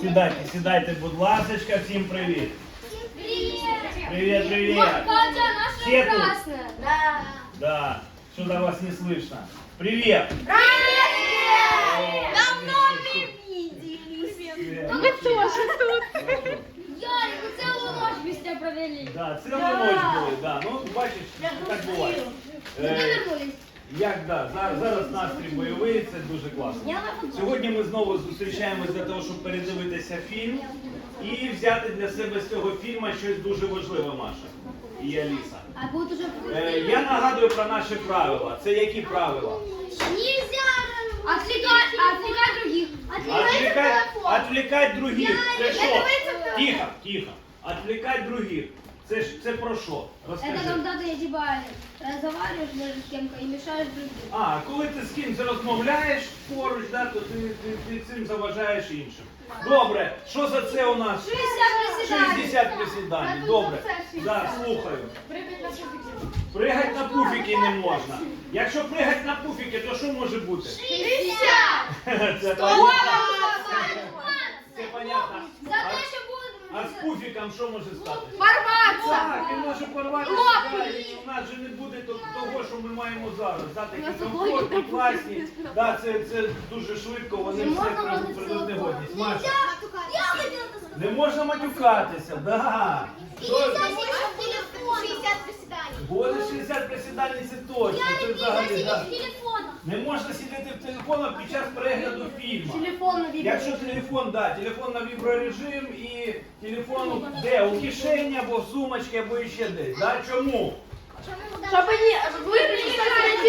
Сідайте, сідайте, будь ласка, всім привіт. Привет! Привіт, привіт. Катя наша Все тут? красная. Да. Да, что-то вас не слышно. Привет. Давно не виделись. Ми тоже тут. Ярик, мы целую ночь вместе провели. Да, цілу ніч були, да. Ну, бачиш, так буває. Мы Е, вернулись. Як да, зараз, зараз настрій бойовий, це дуже класно. Сьогодні ми знову зустрічаємось для того, щоб передивитися фільм і взяти для себе з цього фільму щось дуже важливе, Маша і Аліса. Е, я нагадую про наші правила. Це які правила? Нельзя отвлекать, отвлекать других. Отвлекать, отвлекать других. Це що? Тихо, тихо. Отвлекать других. Це ж це про що? Это Розкажи. когда ты типа разговариваешь даже с кем-то и мешаешь другим. А, коли ти з кимось розмовляєш поруч, да, то ти, ти, ти цим заважаєш іншим. Добре, що за це у нас? 60 приседаний. 60 присідань. Добре. Да, слухаю. Пригать на пуфіки не можна. Якщо пригать на пуфіки, то що може бути? 60. Це понятно. Це понятно. За те, що буде... а з пуфіком що може стати? Порваться. Так, він може порватися, да, і у нас же не буде то- того, що ми маємо зараз. Да, такі комфортні, класні. Да, це, це дуже швидко, вони Не все можна при- возити придуть негодність. Маша, Я хотела это сказать. не можна матюкатися, да. Що- телефон. 60 Буде 60 присідань, це точно. Це взагалі, да. Не можна сидіти в телефоні під час перегляду фільму. Телефон на Якщо телефон, да, телефон на віброрежим і телефон де? У кишені або в сумочці, або ще десь. Да? Чому? Чтобы не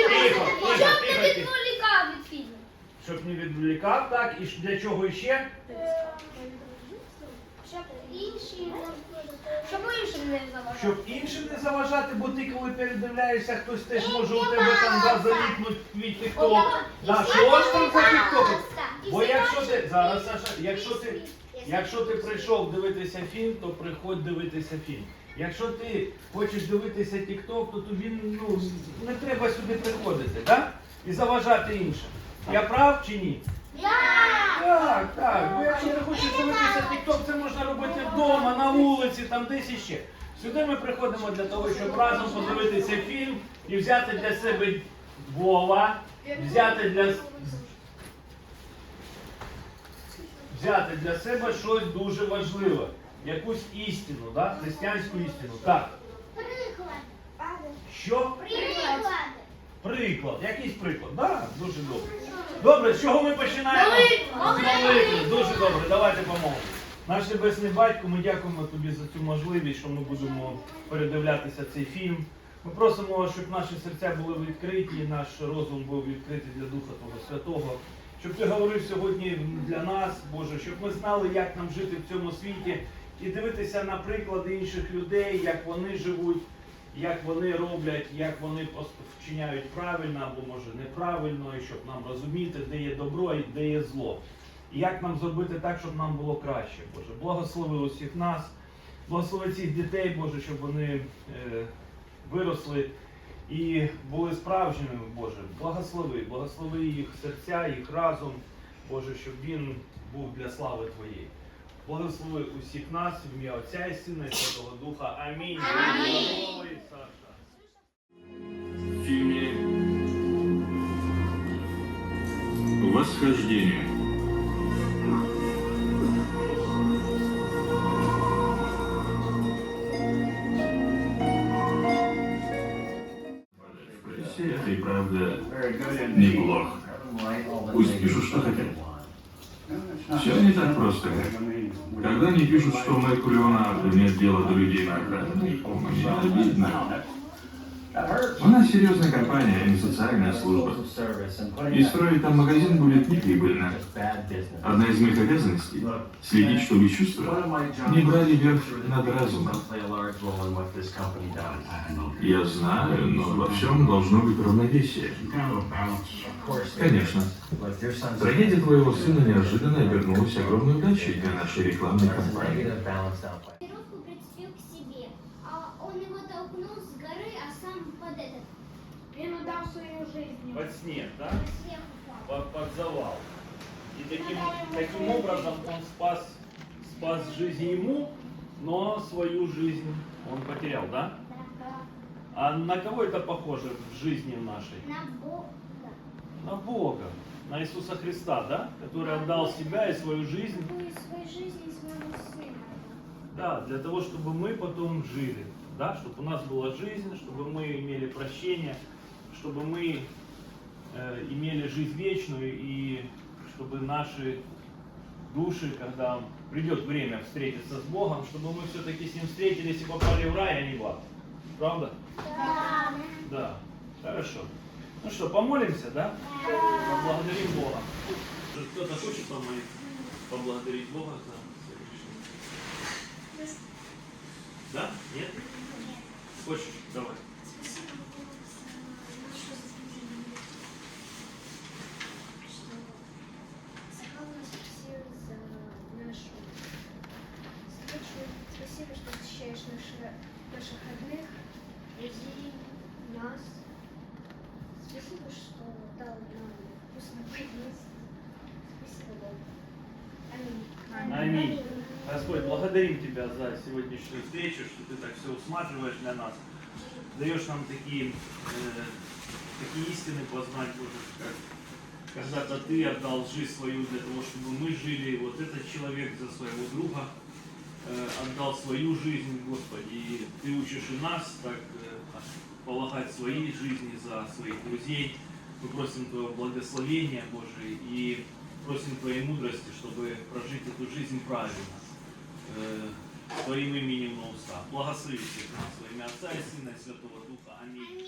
Тихо, тихо, Щоб тихо, не тихо. відволікав від фільму. Щоб не відволікав, так, і для чого іще? Щоб інші... Щоб іншим не заважав. Щоб іншим не заважати, бо ти коли передивляєшся, хтось теж може у тебе там да, заліпнуть твій тікток. Да, що ж там за тікток? Бо якщо ти зараз, Саша, якщо ти, якщо ти прийшов дивитися фільм, то приходь дивитися фільм. Якщо ти хочеш дивитися тікток, то тобі ну, не треба сюди приходити, так? І заважати іншим. Я прав чи ні? Так, так. Бо якщо ти хочеш дивитися тікток, це можна робити вдома, на вулиці, там десь іще. Сюди ми приходимо для того, щоб разом подивитися фільм і взяти для себе Вова, взяти для взяти для себе щось дуже важливе, якусь істину, да? християнську істину. Так, що? Приклад, якийсь приклад. Да, дуже добре. Добре, з чого ми починаємо? З молитви. Дуже добре, давайте помолимо. Наш Небесний Батько, ми дякуємо тобі за цю можливість, що ми будемо передивлятися цей фільм. Ми просимо, щоб наші серця були відкриті, наш розум був відкритий для Духа Твого Святого. Щоб ти говорив сьогодні для нас, Боже, щоб ми знали, як нам жити в цьому світі і дивитися на приклади інших людей, як вони живуть, як вони роблять, як вони вчиняють правильно або може неправильно, і щоб нам розуміти, де є добро і де є зло. І як нам зробити так, щоб нам було краще, Боже. Благослови усіх нас, благослови цих дітей, Боже, щоб вони е, виросли і були справжніми, Боже. Благослови, благослови їх серця, їх разум, Боже, щоб він був для слави Твоєї. Благослови усіх нас, в ім'я Отця і Сина і Святого Духа. Амінь. Благослови, Саша. В фильме «Восхождение» Все это и правда неплохо. Пусть пишут, что хотят. Все не так просто. Когда они пишут, что Майку Леонарду нет дела до людей на окраине, мне обидно. У нас серьезная компания, а не социальная служба. И строить там магазин будет неприбыльно. Одна из моих обязанностей – следить, чтобы чувства не брали верх над разумом. Я знаю, но во всем должно быть равновесие. Конечно. Трагедия твоего сына неожиданно обернулась огромной удачей для нашей рекламной кампании. Он его толкнул с горы, а сам под этот, Він отдав свою жизнь. Под снег, да? сверху упал. Под, под завал. И таким, таким образом он спас, спас жизнь ему, но свою жизнь он потерял, да? А на кого это похоже в жизни нашей? На Бога. На Бога, на Иисуса Христа, да? Который отдал себя и свою жизнь, свою жизнь и своего сына. да, для того, чтобы мы потом жили, да, чтобы у нас была жизнь, чтобы мы имели прощение, чтобы мы э, имели жизнь вечную и чтобы наши души, когда придет время встретиться с Богом, чтобы мы все-таки с Ним встретились и попали в рай, а не в ад. Правда? Да. Да. Хорошо. Ну что, помолимся, да? Поблагодарим Бога. Кто-то хочет помолиться? Поблагодарить Бога за сегодняшний Да? Нет? Хочешь? Давай. Спасибо, что защищаешь наши, наших родных, людей, нас. Спасибо, что дал нам вкусный поесть. Спасибо, Бог. Аминь. Аминь. Аминь. Господь, благодарим Тебя за сегодняшнюю встречу, что Ты так все усматриваешь для нас. Даешь нам такие, э, такие истины познать, Боже, как когда-то Ты отдал жизнь свою для того, чтобы мы жили. Вот этот человек за своего друга э, отдал свою жизнь, Господи. И Ты учишь и нас так э, полагать свои жизни за своих друзей. Мы просим Твоего благословения, Боже, и просим Твоей мудрости, чтобы прожить эту жизнь правильно, э, Твоим именем на устах. Благослови нас во имя Отца и Сына и Святого Духа. Аминь.